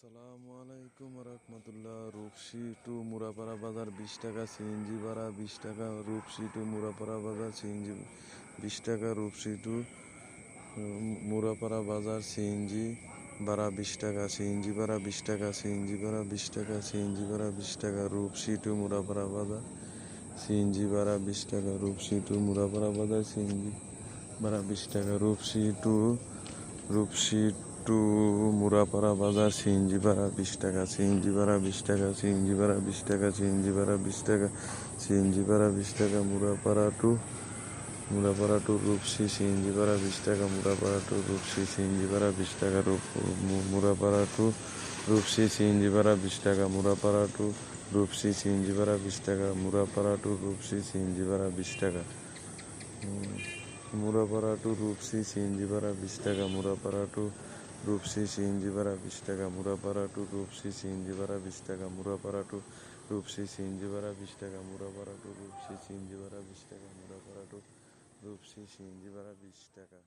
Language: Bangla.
আসসালামু আলাইকুম রহমতুল্লাহ। রূপসী টু মুরাপাড়া বাজার বিশ টাকা, সিএনজি ভাড়া বিশ টাকা, রূপসী টু মুরাপাড়া বাজার সিএনজি বিশ টাকা, রূপসী টু মুরাপাড়া বাজার সিএনজি ভাড়া বিশ টাকা, সিএনজি ভাড়া বিশ টাকা, সিএনজি ভাড়া বিশ টাকা, সিএনজি ভাড়া বিশ টাকা, রূপসী টু মুরাপাড়া বাজার সিএনজি ভাড়া বিশ টাকা, রূপসী টু মুরাপাড়া বাজার সিএনজি ভাড়া বিশ টাকা, রূপসী টু, রূপসী টু মুরাপাড়া বাজার সিএনজি ভাড়া বিশ টাকা সিএনজি ভাড়া বিশ টাকা সিএনজি ভাড়া বিশ টাকা সিএনজি ভাড়া বিশ টাকা সিএনজি ভাড়া বিশ টাকা Murapara to Murapara to Rupsi CNG ভাড়া বিশ টাকা মুরাপাড়া টু রূপসী সিএনজি ভাড়া বিশ টাকা রূপ মুরাপাড়া টু রূপসী সিএনজি ভাড়া বিশ টাকা মুরাপাড়া টু রূপসী সিএনজি ভাড়া বিশ টাকা মুরাপাড়া টু রূপসী সিএনজি ভাড়া বিশ টাকা মুরাপাড়া টু রূপসী সিএনজি ভাড়া বিশ টাকা মুরাপাড়া টু রূপসী সিএনজি ভাড়া বিশ টাকা মুরাপাড়া টু রূপসী সিএনজি ভাড়া বিশ টাকা মুরাপাড়া টু রূপসী সিএনজি ভাড়া বিশ টাকা মুরাপাড়া টু রূপসী সিএনজি ভাড়া বিশ টাকা মুরাপাড়া রূপসী সিএনজি বিশ টাকা